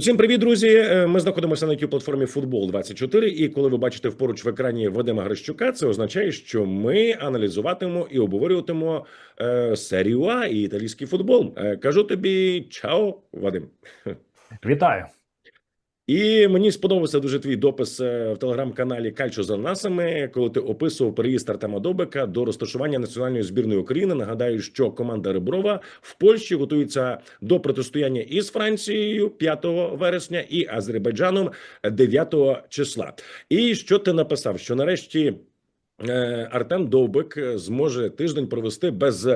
Усім привіт, друзі! Е, Ми знаходимося на youtube платформі Футбол 24 І коли ви бачите поруч в екрані Вадима Грищука, це означає, що ми аналізуватимемо і обговорюватимемо серію А і італійський футбол. Е, кажу тобі, чао, Вадим. Вітаю. І мені сподобався дуже твій допис е, в телеграм-каналі Кальчо за насами, коли ти описував переїзд Артема Добика до розташування національної збірної України. Нагадаю, що команда Реброва в Польщі готується до протистояння із Францією 5 вересня і Азербайджаном 9 числа. І що ти написав? Що нарешті е, Артем Довбик зможе тиждень провести без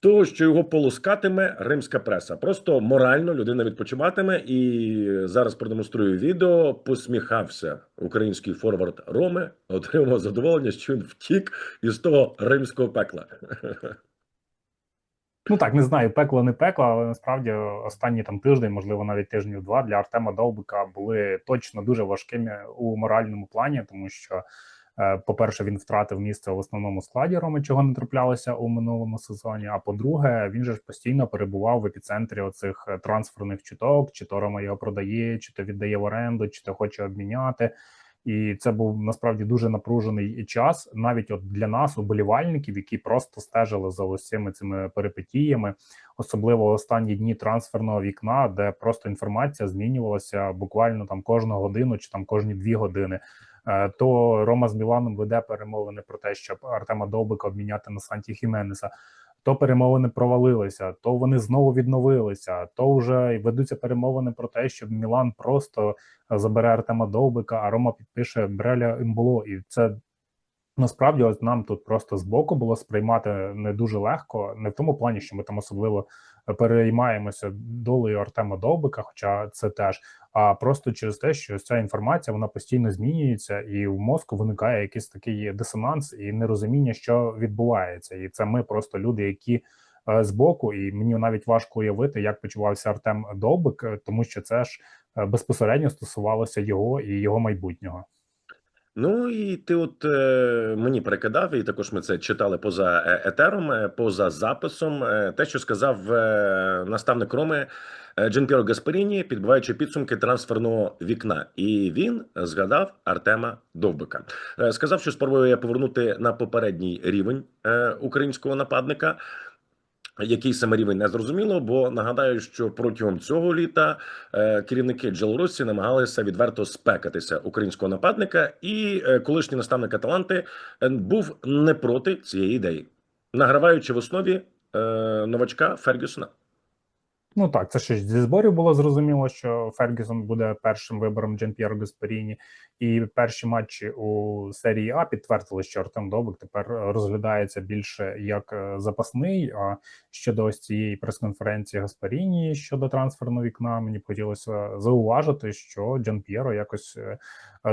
того, що його полоскатиме римська преса. Просто морально людина відпочиватиме і зараз продемонструю відео. Посміхався український форвард Роми, отримав задоволення, що він втік із того римського пекла. Ну так, не знаю, пекло не пекло, але насправді останній там тиждень, можливо, навіть тижнів два для Артема Довбика були точно дуже важкими у моральному плані, тому що, по-перше, він втратив місце в основному складі Роми, чого не траплялося у минулому сезоні. А по-друге, він же ж постійно перебував в епіцентрі оцих е, трансферних чуток, чи то Рома його продає, чи то віддає в оренду, чи то хоче обміняти. І це був насправді дуже напружений час, навіть от для нас, уболівальників, які просто стежили за усіми цими перипетіями, особливо останні дні трансферного вікна, де просто інформація змінювалася буквально там кожну годину чи там кожні дві години. Е, То Рома з Міланом веде перемовини про те, щоб Артема Довбика обміняти на Санті Хіменеса. То перемовини провалилися, то вони знову відновилися. То вже ведуться перемовини про те, щоб Мілан просто забере Артема Довбика, а Рома підпише Бреля Імбуло. І це насправді ось нам тут просто збоку було сприймати не дуже легко, не в тому плані, що ми там особливо переймаємося долею Артема Довбика, хоча це теж, а просто через те, що ця інформація вона постійно змінюється, і в мозку виникає якийсь такий дисонанс і нерозуміння, що відбувається, і це ми просто люди, які. е, Збоку, і мені навіть важко уявити, як почувався Артем Довбик, е, тому що це ж е, безпосередньо стосувалося його і його майбутнього. Ну і ти, от е, мені перекидав, і також ми це читали поза е, етером, е, поза записом. е, те, що сказав е, наставник Роми е, Гасперіні, підбиваючи підсумки трансферного вікна, і він згадав Артема Довбика. Е, сказав, що спробує повернути на попередній рівень е, українського нападника. Який саме рівень не зрозуміло, бо нагадаю, що протягом цього літа е, керівники Джелорусі намагалися відверто спекатися українського нападника, і е, колишній наставник Аталанти е, був не проти цієї ідеї, награваючи в основі новачка Фергюсона. Ну так, це ще зі зборів було зрозуміло, що Фергюсон буде першим вибором Джен П'єро Гасперіні, і перші матчі у серії А підтвердили, що Артем Довбик тепер розглядається більше як е, запасний. А щодо ось цієї прес-конференції Гасперіні щодо трансферного вікна, мені хотілося зауважити, що Джан П'єро якось е,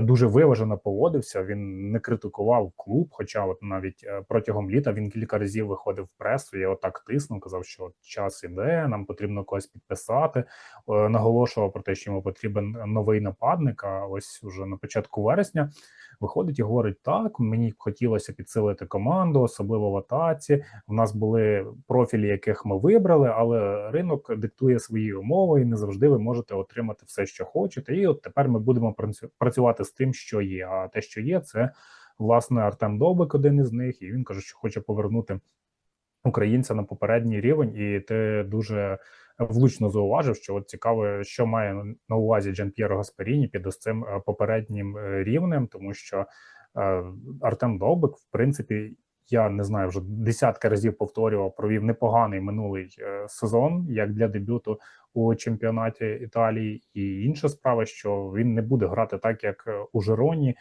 дуже виважено поводився. Він не критикував клуб. Хоча, от навіть е, протягом літа він кілька разів виходив в пресу. Я отак тиснув, казав, що час іде, нам потрібно когось підписати. Е, Наголошував про те, що йому потрібен новий нападник. А ось уже на початку вересня виходить і говорить: так, мені хотілося підсилити команду, особливо в атаці. У нас були профілі, яких ми вибрали, але ринок диктує свої умови, і не завжди ви можете отримати все, що хочете. І от тепер ми будемо працю- працювати з тим, що є. А те, що є, це власне Артем Довбик, один із них, і він каже, що хоче повернути українця на попередній рівень, і ти дуже влучно зауважив, що от цікаво, що має на увазі Джан П'єро Гасперіні під ось цим е, попереднім е, рівнем, тому що е, Артем Довбик, в принципі, я не знаю, вже десятки разів повторював, провів непоганий минулий сезон як для дебюту у чемпіонаті Італії. І інша справа, що він не буде грати так, як у Жероні.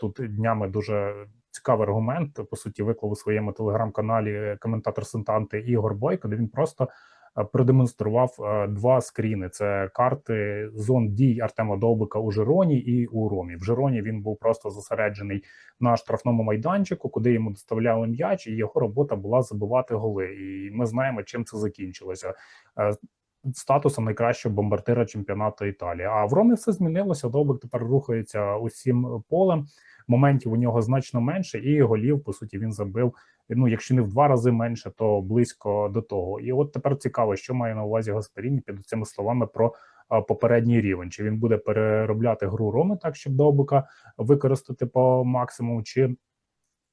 Тут днями дуже цікавий аргумент. По суті, виклав у своєму телеграм-каналі коментатор Сентанти Ігор Бойко, де він просто продемонстрував е, два скріни: це карти зон дій Артема Довбика у Жероні і у Ромі. В Жероні він був просто зосереджений на штрафному майданчику, куди йому доставляли м'яч, і його робота була забивати голи. І ми знаємо, чим це закінчилося. Статусом найкращого бомбардира чемпіонату Італії. А в Ромі все змінилося. Довбик тепер рухається усім полем. Моментів у нього значно менше, і голів, по суті, він забив. Ну, якщо не в два рази менше, то близько до того. І от тепер цікаво, що має на увазі Гасперіні під цими словами про попередній рівень. Чи він буде переробляти гру Роми так, щоб Довбика використати по максимуму, чи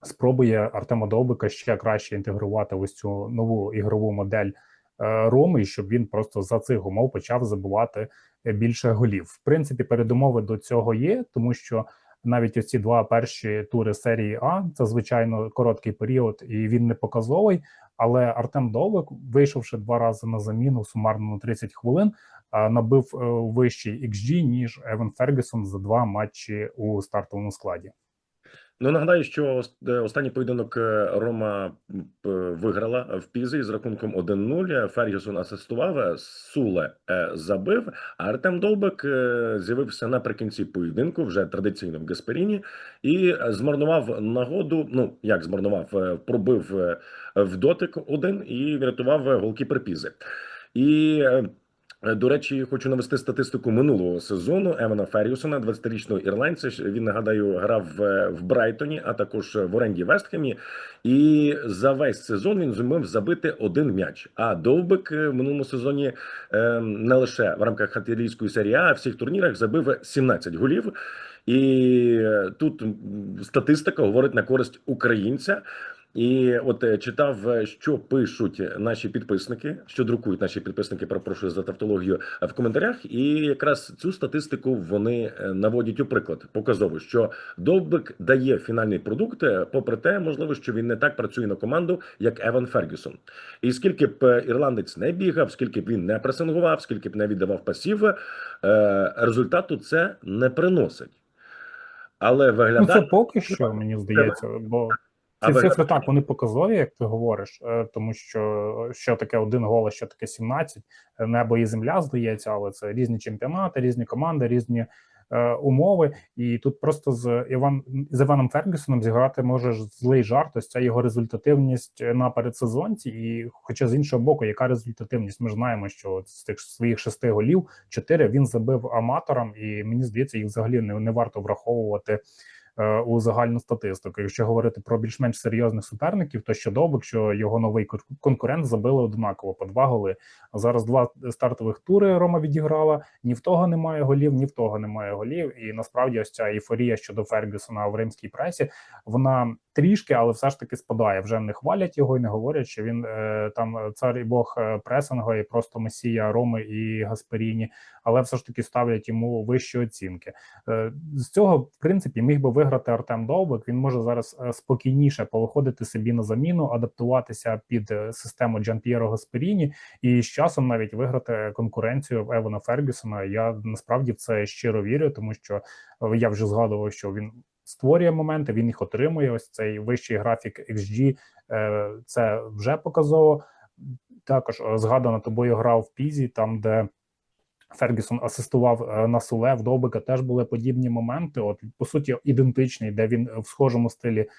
спробує Артема Довбика ще краще інтегрувати ось цю нову ігрову модель Роми, і щоб він просто за цих умов почав забивати е, більше голів. В принципі, передумови до цього є, тому що навіть ось ці два перші тури серії А це звичайно короткий період, і він не показовий. Але Артем Довбик, вийшовши два рази на заміну сумарно на 30 хвилин, набив е, вищий XG, ніж Еван Фергюсон за два матчі у стартовому складі. Ну нагадаю, що е, останній поєдинок е, Рома виграла в Пізі з рахунком 1-0. Фергюсон асистував, е, Суле е, забив. А Артем Довбик е, з'явився наприкінці поєдинку, вже традиційно в Гасперіні, і е, змарнував нагоду. Ну як змарнував, е, пробив е, в дотик один і врятував е, голкіпер Пізи. І е, Е, До речі, хочу навести статистику минулого сезону Евана Феррюсона, 20-річного ірландця. Він нагадаю грав в, Брайтоні, а також в оренді Вестхемі. І за весь сезон він зумів забити один м'яч. А Довбик е, в минулому сезоні е, не лише в рамках антилійської серії, А, а в всіх турнірах забив 17 голів. І е, тут статистика говорить на користь українця. І от е, читав, е, що пишуть наші підписники, що друкують наші підписники. Перепрошую за тавтологію е, в коментарях. І якраз цю статистику вони наводять у приклад. Показово, що Довбик дає фінальний продукт, попри те, можливо, що він не так працює на команду, як Еван Фергюсон. І скільки б ірландець не бігав, скільки б він не пресингував, скільки б не віддавав пасів, результату це не приносить. Але Ну, це поки що, мені здається, бо ці ви- цифри так вони показові, як ти говориш, е, тому що що таке один гол, що таке 17, е, небо і земля здається, але це різні чемпіонати, різні команди, різні е, умови. І тут просто з Іван з Іваном Фергюсоном зіграти може злий жарт. Ось ця його результативність на передсезонці. І, хоча з іншого боку, яка результативність? Ми ж знаємо, що з тих своїх шести голів чотири він забив аматорам, і мені здається, їх взагалі не, не варто враховувати у загальну статистику. Якщо говорити про більш-менш серйозних суперників, то що Довбик, що його новий кон- конкурент забили однаково по два голи. Зараз два стартових тури Рома відіграла. Ні в того немає голів, ні в того немає голів. І насправді ось ця ейфорія щодо Фергюсона в римській пресі вона трішки, але все ж таки спадає. Вже не хвалять його і не говорять, що він е, там цар і бог е, пресингу і просто месія Роми і Гасперіні, але все ж таки ставлять йому вищі оцінки. Е, З цього, в принципі, міг би виграти Артем Довбик. Він може зараз е, спокійніше повиходити собі на заміну, адаптуватися під е, систему Джан П'єро Гасперіні і з часом навіть виграти конкуренцію Евана Фергюсона. Я насправді в це щиро вірю, тому що е, я вже згадував, що він створює моменти, він їх отримує. Ось цей вищий графік XG, е, це вже показово. Також е, згадана тобою гра в Пізі, там де Фергюсон асистував е, на Суле, в Довбика теж були подібні моменти. От по суті, ідентичний, де він в схожому стилі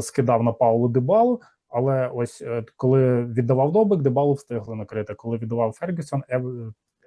скидав на Паулу Дебалу. Але ось коли віддавав Довбик, Дебалу встигли накрити. Коли віддавав Фергюсон,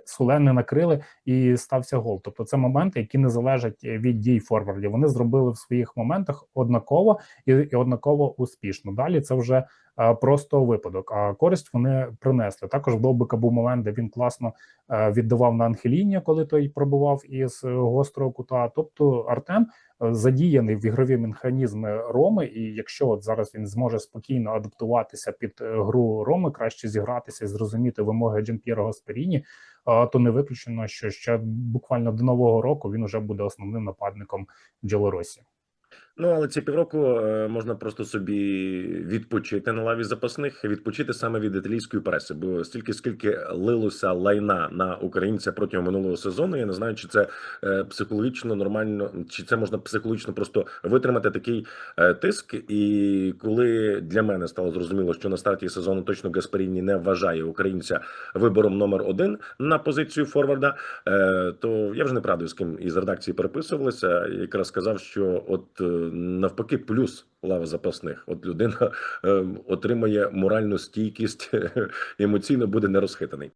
Суле не накрили і стався гол. Тобто це моменти, які не залежать від дій форвардів. Вони зробили в своїх моментах однаково і, і однаково успішно. Далі це вже е, просто випадок. А користь вони принесли. Також в Довбика був момент, де він класно е, віддавав на Анхеління, коли той пробував із е, гострого кута. Тобто Артем е, задіяний в ігрові механізми Роми, і якщо от зараз він зможе спокійно адаптуватися під е, гру Роми, краще зігратися і зрозуміти вимоги Джампіро Гасперіні, е, то не виключено, що ще буквально до нового року він вже буде основним нападником Джелоросі. Ну, але ці півроку е, можна просто собі відпочити на лаві запасних, відпочити саме від італійської преси, бо стільки скільки лилося лайна на українця протягом минулого сезону. Я не знаю, чи це е, психологічно нормально, чи це можна психологічно просто витримати такий е, тиск. І коли для мене стало зрозуміло, що на старті сезону точно Гаспаріні не вважає українця вибором номер один на позицію форварда, то я вже не правда з ким із редакції переписувалися. Якраз сказав, що от навпаки, плюс лава запасних. От людина е, отримає моральну стійкість, емоційно буде не розхитаний.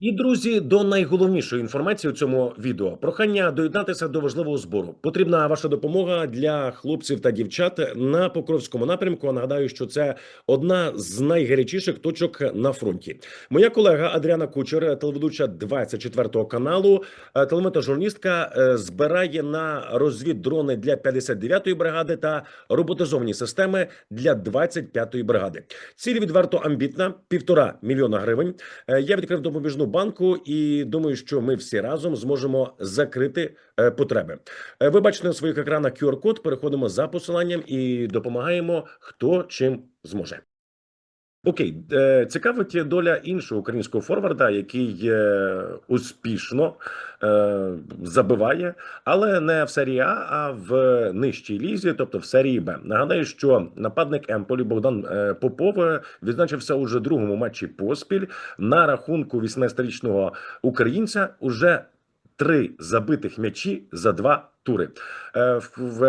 І друзі, до найголовнішої інформації у цьому відео прохання доєднатися до важливого збору. Потрібна ваша допомога для хлопців та дівчат на Покровському напрямку. Нагадаю, що це одна з найгарячіших точок на фронті. Моя колега Адріана Кучер, телеведуча 24 каналу, е, телеметажурналістка, е, збирає на розвіддрони для 59-ї бригади та роботизовані системи для 25-ї бригади. Ціль відверто амбітна півтора мільйона гривень. Е, Я відкрив допоміжну банку і думаю, що ми всі разом зможемо закрити е, потреби. Е, Ви бачите на своїх екранах QR-код. Переходимо за посиланням і допомагаємо хто чим зможе. Окей, е, цікавить доля іншого українського форварда, який успішно е, забиває, але не в серії А, а в нижчій лізі, тобто в серії Б. Нагадаю, що нападник Емполі Богдан е, Попов відзначився уже другому матчі поспіль на рахунку 18-річного українця. Уже три забитих м'ячі за два тури. Е, В, в,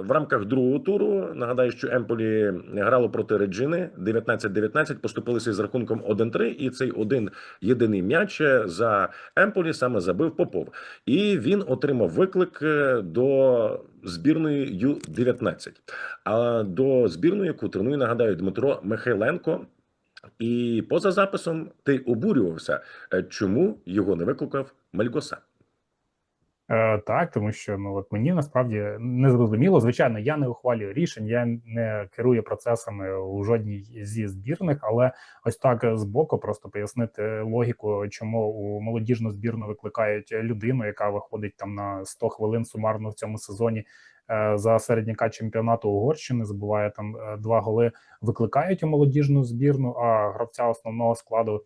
в рамках другого туру нагадаю, що Емполі грало проти Реджини 19-19, поступилися з рахунком 1-3, і цей один єдиний м'яч за Емполі саме забив Попов. І він отримав виклик е, до збірної Ю-19. А до збірної, яку тренує, нагадаю, Дмитро Михайленко. І поза записом ти обурювався, е, чому його не викликав Мальгоса. Е, так, тому що ну от мені насправді не зрозуміло. Звичайно, я не ухвалюю рішень, я не керую процесами у жодній зі збірних, але ось так з боку просто пояснити логіку, чому у молодіжну збірну викликають людину, яка виходить там на 100 хвилин сумарно в цьому сезоні. е, За середняка чемпіонату Угорщини забуває там е, два голи. Викликають у молодіжну збірну, а гравця основного складу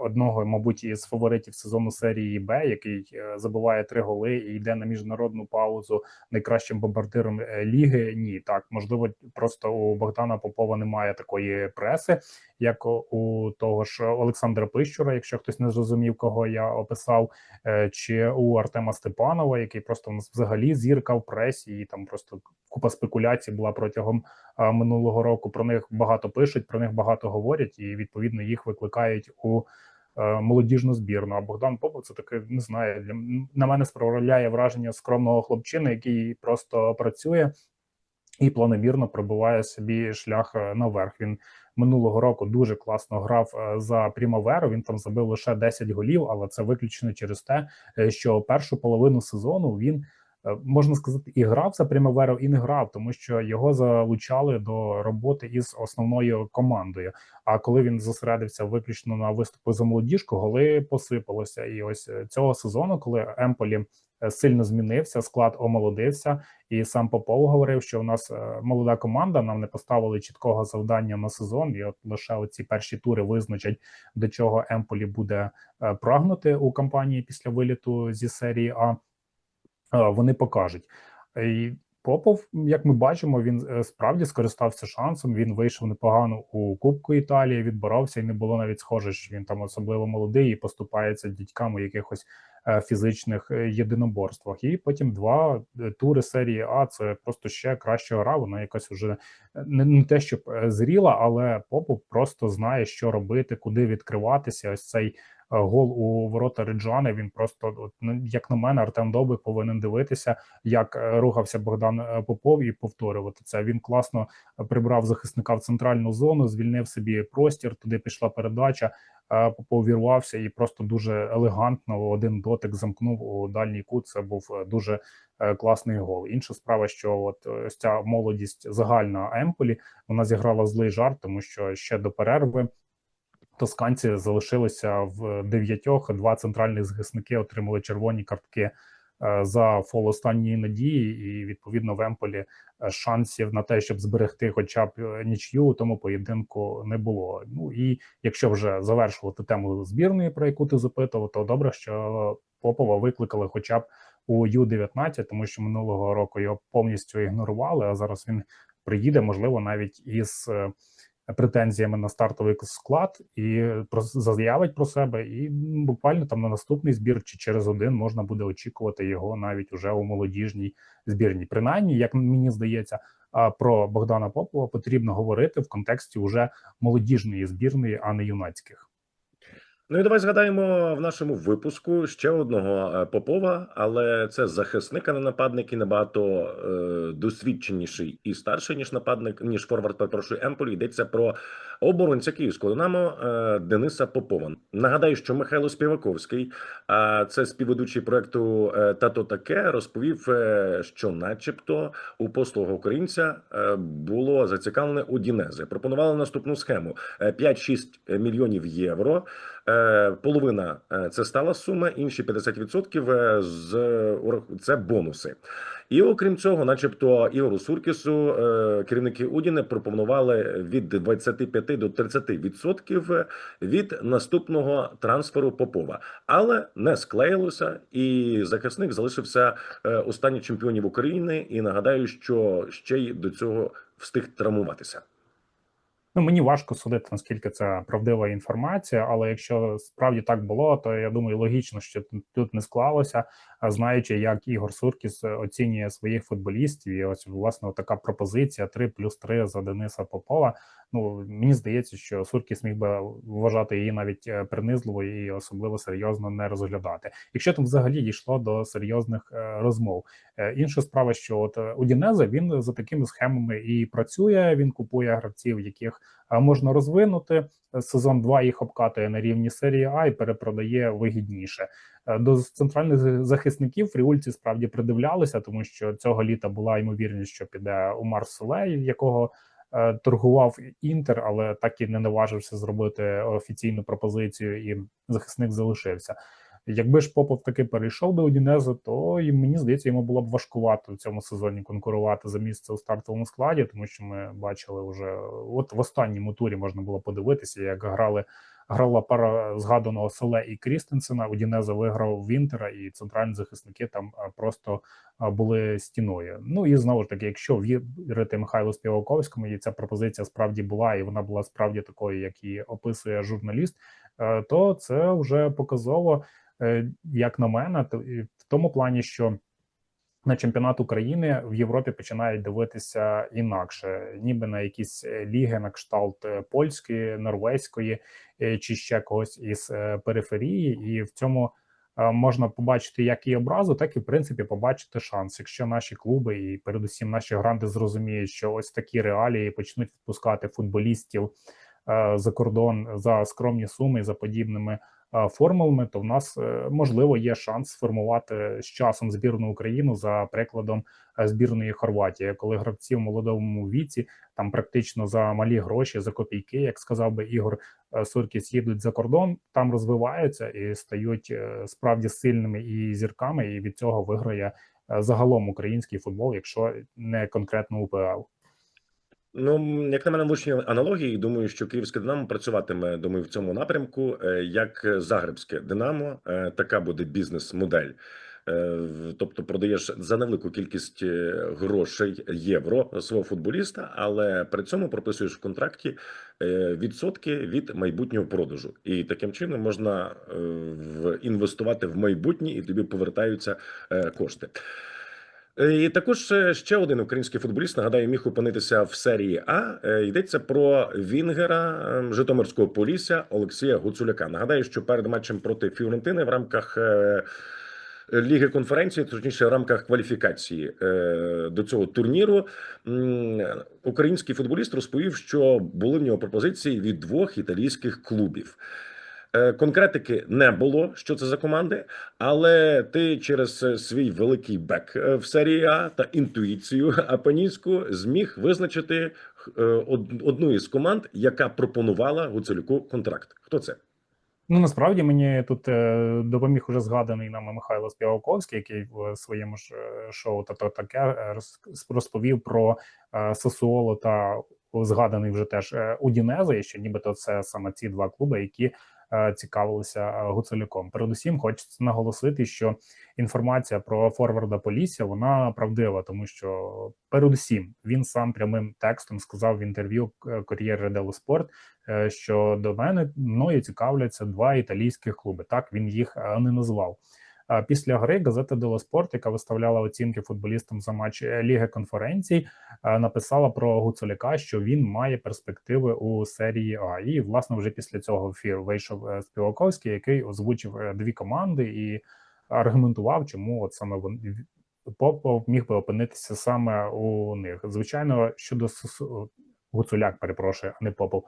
одного, мабуть, із фаворитів сезону серії Б, який забуває забиває три голи і йде на міжнародну паузу найкращим бомбардиром е, ліги. Ні, так можливо, просто у Богдана Попова немає такої преси, як у- того ж Олександра Пищура, якщо хтось не зрозумів, кого я описав, е, чи у Артема Степанова, який просто у нас взагалі зірка в пресі, і там просто купа спекуляцій була протягом минулого року. Про них багато пишуть, про них багато говорять, і відповідно їх викликають у е, молодіжну збірну. А Богдан Попов це таке не знаю. Для на мене справляє враження скромного хлопчини, який просто працює і планомірно пробиває собі шлях е, наверх. Він минулого року дуже класно грав е, за Прімаверу. Він там забив лише 10 голів, але це виключно через те, е, що першу половину сезону він. е, Можна сказати, і грав за Примаверу, і не грав, тому що його залучали до роботи із основною командою. А коли він зосередився виключно на виступи за молодіжку, голи посипалося. І ось цього сезону, коли Емполі сильно змінився, склад омолодився, і сам Попов говорив, що у нас е, молода команда. Нам не поставили чіткого завдання на сезон, і от лише оці перші тури визначать, до чого Емполі буде е, прагнути у кампанії після виліту зі серії А. Е, Вони покажуть. Попов, як ми бачимо, він е, справді скористався шансом. Він вийшов непогано у Кубку Італії, відборовся, і не було навіть схоже, що він там особливо молодий і поступається дядькам у якихось е, фізичних е, єдиноборствах. І потім два тури серії А це просто ще краща гра. Вона якась уже е, не, те, щоб зріла, але Попов просто знає, що робити, куди відкриватися. Ось цей гол у ворота Реджани. Він просто, от, ну, як на мене, Артем Довбик повинен дивитися, як е, рухався Богдан е, Попов і повторювати це. Він класно е, прибрав захисника в центральну зону, звільнив собі простір. Туди пішла передача. е, Попов вірвався і просто дуже елегантно один дотик замкнув у дальній кут. Це був е, дуже е, класний гол. Інша справа, що от е, ось ця молодість загальна Емполі вона зіграла злий жарт, тому що ще до перерви тосканці залишилися в дев'ятьох. Два центральних захисники отримали червоні картки е, за фол останньої надії, і відповідно в Емполі е, шансів на те, щоб зберегти хоча б е, нічю у тому поєдинку не було. Ну і якщо вже завершувати тему збірної, про яку ти запитував, то добре, що Попова викликали хоча б у Ю-19, тому що минулого року його повністю ігнорували. А зараз він приїде, можливо, навіть із претензіями на стартовий склад і про заявить про себе. І буквально там на наступний збір чи через один можна буде очікувати його навіть уже у молодіжній збірній. Принаймні, як мені здається, про Богдана Попова потрібно говорити в контексті уже молодіжної збірної, а не юнацьких. Ну і давай згадаємо в нашому випуску ще одного е, Попова, але це захисник, а не нападник і набагато е, досвідченіший і старший ніж нападник, ніж форвард. Перепрошую, Емполі. Йдеться про оборонця київського Динамо е, Дениса Попова. Нагадаю, що Михайло Співаковський, а це співведучий проекту е, Тато таке, розповів, е, що, начебто, у послуга українця е, було зацікавлене у Дінезе. Пропонували наступну схему: Е, 5-6 мільйонів євро. Е, Половина е, це стала сума, інші 50% е, з це бонуси. І окрім цього, начебто, Ігору Суркісу керівники Удіне пропонували від 25 до 30% від наступного трансферу Попова, але не склеїлося, і захисник залишився останній чемпіонів України. І нагадаю, що ще й до цього встиг травмуватися. Ну, мені важко судити, наскільки це правдива інформація, але якщо справді так було, то я думаю, логічно, що тут- не склалося, знаючи, як Ігор Суркіс оцінює своїх футболістів, і ось власне така пропозиція 3 плюс 3 за Дениса Попова. Ну мені здається, що Суркіс міг би вважати її навіть е, принизливою і особливо серйозно не розглядати. Якщо там взагалі дійшло до серйозних е, розмов. Е, Інша справа, що от е, Удінезе він за такими схемами і працює. Він купує гравців, яких е, можна розвинути. Е, Сезон 2 їх обкатує на рівні серії А і перепродає вигідніше. Е, До центральних захисників фріульці справді придивлялися, тому що цього літа була ймовірність, що піде Умар Солей, якого е, торгував інтер, але так і не наважився зробити офіційну пропозицію, і захисник залишився. Якби ж Попов таки перейшов до Удінезу, то і мені здається, йому було б важкувато в цьому сезоні конкурувати за місце у стартовому складі, тому що ми бачили вже от в останньому турі можна було подивитися, як грали. Грала пара згаданого Соле і Крістенсена. Удінеза виграв Вінтера, і центральні захисники там просто були стіною. Ну і знову ж таки, якщо вірити Михайлу Співаковському, і ця пропозиція справді була, і вона була справді такою, як її описує журналіст, е, то це вже показово, е, як на мене, в тому плані, що на чемпіонат України в Європі починають дивитися інакше, ніби на якісь е, ліги на кшталт е, польської, норвезької е, чи ще когось із периферії, і в цьому можна побачити як і образу, так і в принципі побачити шанс. Якщо наші клуби і передусім наші гранди зрозуміють, що ось такі реалії почнуть відпускати футболістів за кордон за скромні суми за подібними формулами, то в нас е, можливо є шанс сформувати з часом збірну Україну за прикладом е, збірної Хорватії, коли гравці в молодому віці там практично за малі гроші, за копійки, як сказав би Ігор е, Суркіс, їдуть за кордон, там розвиваються і стають справді сильними і зірками, і від цього виграє загалом український футбол, якщо не конкретно УПЛ. Ну, як на мене, влучні аналогії. Думаю, що київське Динамо працюватиме думаю, в цьому напрямку, е, як Загребське Динамо. Е, Така буде бізнес-модель. Е, Тобто продаєш за невелику кількість грошей євро свого футболіста, але при цьому прописуєш в контракті відсотки від майбутнього продажу, і таким чином можна інвестувати в майбутнє, і тобі повертаються кошти. Е, І також е, ще один український футболіст, нагадаю, міг опинитися в серії А. Е, Йдеться про Вінгера е, Житомирського Полісся Олексія Гуцуляка. Нагадаю, що перед матчем проти Фіорентини в рамках Ліги конференції, точніше, в рамках кваліфікації до цього турніру, український футболіст розповів, що були в нього пропозиції від двох італійських клубів. Е, Конкретики не було, що це за команди, але ти через е, свій великий бек е, в серії А та інтуїцію апанійську зміг визначити одну із команд, яка пропонувала Гуцелюку контракт. Хто це? Ну насправді мені тут допоміг уже згаданий нами Михайло Співаковський, який в своєму ж шоу та то таке розповів про Сасуоло та згаданий вже теж Удінезе, і що нібито це саме ці два клуби, які цікавилися е, Гуцуляком. Передусім, хочеться наголосити, що інформація про форварда Полісся вона правдива, тому що передусім він сам прямим текстом сказав в інтерв'ю Кор'єре дело Спорт, е, що до мене мною цікавляться два італійських клуби. Так він їх е, не назвав. Після гри газета Дело Спорт, яка виставляла оцінки футболістам за матч е, Ліги конференцій, е, написала про Гуцуляка, що він має перспективи у серії А. І власне вже після цього ефір вийшов е, Співаковський, який озвучив дві команди і аргументував, чому от саме він Попов міг би опинитися саме у них. Звичайно, щодо Гуцуляк, перепрошую, а не Попов.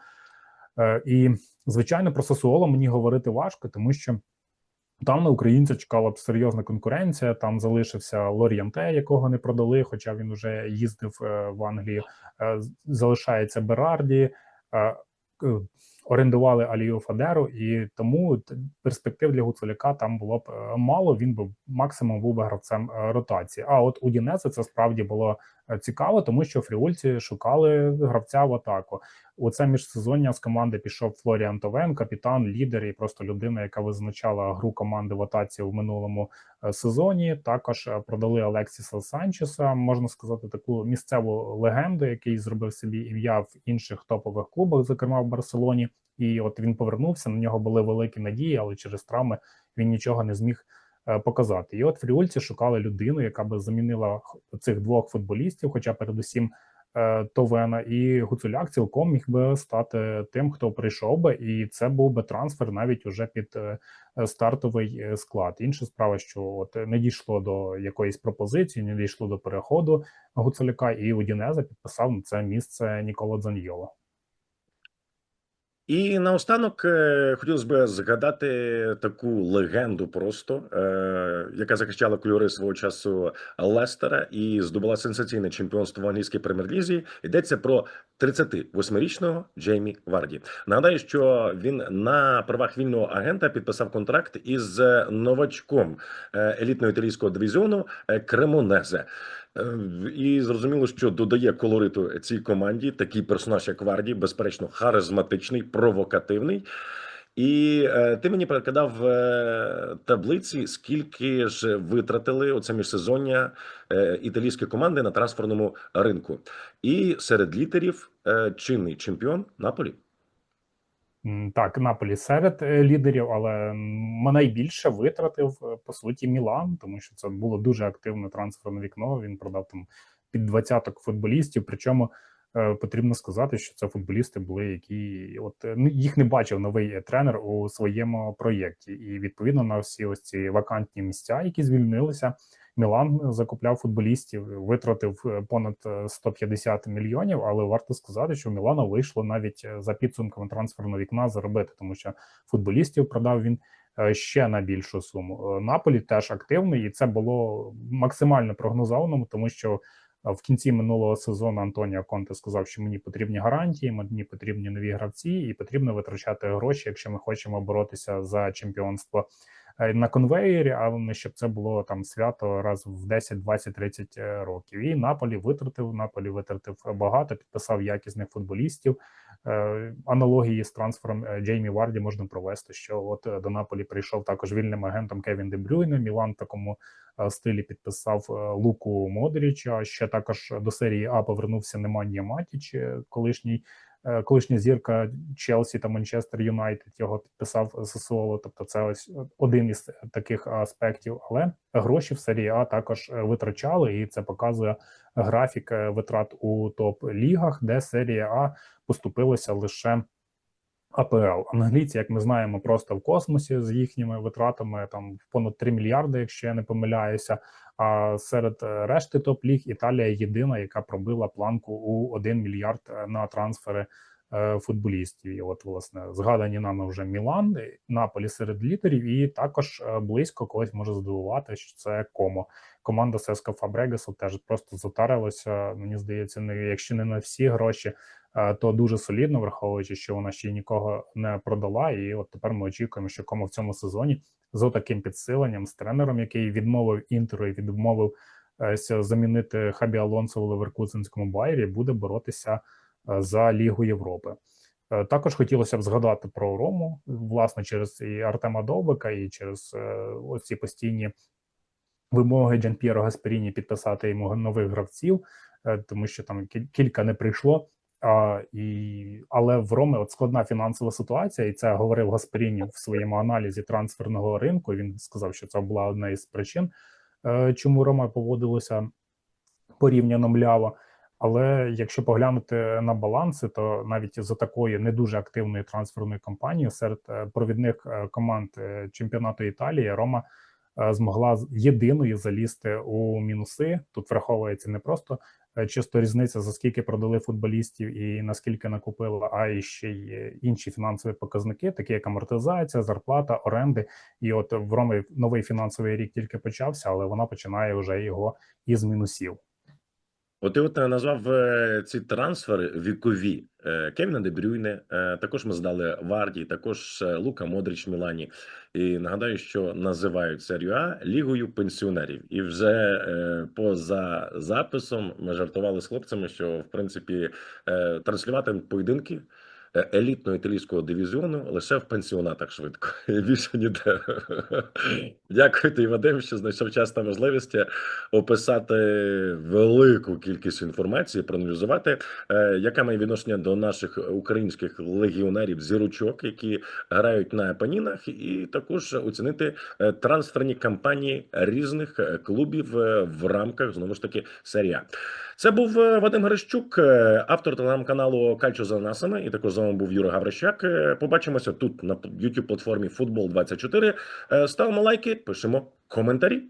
І звичайно, про Сосуоло мені говорити важко, тому що там на українця чекала б серйозна конкуренція. Там залишився Лоріанте, якого не продали, хоча він вже їздив е, в Англію. Е, Залишається Берарді, е, орендували Алію Фадеру, і тому перспектив для Гуцуляка там було б е, мало. Він би максимум був би гравцем е, ротації. А от у Дінеса це справді було е, цікаво, тому що фріульці шукали гравця в атаку. У це міжсезоння з команди пішов Флоріан Товен, капітан, лідер і просто людина, яка визначала гру команди в атаці в минулому сезоні. Також продали Алексіса Санчеса, можна сказати, таку місцеву легенду, який зробив собі ім'я в інших топових клубах, зокрема в Барселоні. І от він повернувся. На нього були великі надії, але через травми він нічого не зміг е, показати. І от фріольці шукали людину, яка би замінила цих двох футболістів, хоча передусім е, Товена і Гуцуляк цілком міг би стати тим, хто прийшов би, і це був би трансфер навіть уже під е, стартовий склад. Інша справа, що от не дійшло до якоїсь пропозиції, не дійшло до переходу Гуцуляка, і Удінеза підписав на це місце Нікола Дзаньйола. І наостанок е, хотілося б згадати таку легенду, просто е, яка захищала кольори свого часу Лестера і здобула сенсаційне чемпіонство в англійській прем'єр-лізі. Йдеться про 38-річного Джеймі Варді. Нагадаю, що він на правах вільного агента підписав контракт із новачком е, елітного італійського дивізіону е, Кремонезе. Е, І зрозуміло, що додає колориту цій команді такий персонаж, як Варді, безперечно, харизматичний, провокативний. І е, ти мені перекидав е, таблиці, скільки ж витратили оце міжсезоння е, італійські команди на трансферному ринку. І серед літерів е, чинний чемпіон Наполі. Так, Наполі серед е, лідерів, але найбільше витратив е, по суті Мілан, тому що це було дуже активне трансферне вікно. Він продав там під двадцяток футболістів. Причому потрібно сказати, що це футболісти були, які от е, ну, їх не бачив новий тренер у своєму проєкті, і відповідно на всі ось ці вакантні місця, які звільнилися. Мілан закупляв футболістів, витратив е, понад е, 150 мільйонів. Але варто сказати, що Мілана вийшло навіть е, за підсумками трансферного вікна заробити, тому що футболістів продав він е, ще на більшу суму. Е, Наполі теж активний, і це було максимально прогнозовано, тому що е, в кінці минулого сезону Антоніо Конте сказав, що мені потрібні гарантії, мені потрібні нові гравці, і потрібно витрачати гроші, якщо ми хочемо боротися за чемпіонство е, на конвеєрі, а не щоб це було там свято раз в 10, 20, 30 е, років. І Наполі витратив, Наполі витратив багато, підписав якісних футболістів. Е, Аналогії з трансфером е, Джеймі Варді можна провести. Що от е, до Наполі прийшов також вільним агентом Кевін Дебрюйне. Мілан в такому стилі підписав Луку Модріча. Ще також до серії А повернувся Неманія Матіч, колишній колишня зірка Челсі та Манчестер Юнайтед його підписав Сосуоло. Тобто, це ось один із таких аспектів. Але гроші в серії А також е, витрачали, і це показує графік е, витрат у топ-лігах, де серія А поступилася лише. АПЛ англійці, як ми знаємо, просто в космосі з їхніми витратами там понад 3 мільярди, якщо я не помиляюся. А серед е, решти топ-ліг Італія єдина, яка пробила планку у 1 мільярд е, на трансфери е, футболістів. І от, власне, згадані нами вже Мілан, Наполі серед лідерів, і також близько когось може здивувати, що це Комо. Команда Сеско Фабрегасу теж просто затарилася. Мені здається, не якщо не на всі гроші, то дуже солідно, враховуючи, що вона ще нікого не продала. І от тепер ми очікуємо, що Комо в цьому сезоні з таким підсиленням, з тренером, який відмовив інтеру і відмовив е, замінити Хабі Алонсо в Леверкузенському байрі, буде боротися е, за Лігу Європи. Е, Також хотілося б згадати про Рому, власне, через і Артема Довбика, і через оці постійні вимоги Джан П'єро Гасперіні підписати йому нових гравців, тому що там кіль- кілька не прийшло. А, і, але в Роми от складна фінансова ситуація, і це говорив Гаспаріні в своєму аналізі трансферного ринку. Він сказав, що це була одна із причин, е, чому Рома поводилося порівняно мляво. Але якщо поглянути на баланси, то навіть за такої не дуже активної трансферної кампанії серед е, провідних е, команд чемпіонату Італії Рома змогла єдиною залізти у мінуси. Тут враховується не просто чисто різниця за скільки продали футболістів і наскільки накупили, а і ще й е, інші фінансові показники, такі як амортизація, зарплата, оренди. І от в Ромі новий фінансовий рік тільки почався, але вона починає вже його із мінусів. От ти от е, назвав е, ці трансфери вікові Е, Кевіна Дебрюйне. Також ми здали Варді, також Лука Модрич Мілані. І нагадаю, що називають серію А лігою пенсіонерів. І вже поза записом ми жартували з хлопцями, що в принципі транслювати поєдинки. Е, Елітного італійського дивізіону лише в пенсіонатах швидко більше ніде. Дякую тобі, Вадим, що знайшов час та можливість описати велику кількість інформації, проаналізувати, е, яка має відношення до наших українських легіонерів, зірочок, які грають на панінах, і також оцінити е, трансферні кампанії різних е, клубів е, в рамках знову ж таки серії. Це був е, Вадим Грищук, е, автор телеграм-каналу Кальчо за насами. І також з вами був Юра Гаврищак. Е, Побачимося тут на youtube платформі Футбол 24 Ставимо лайки, пишемо коментарі.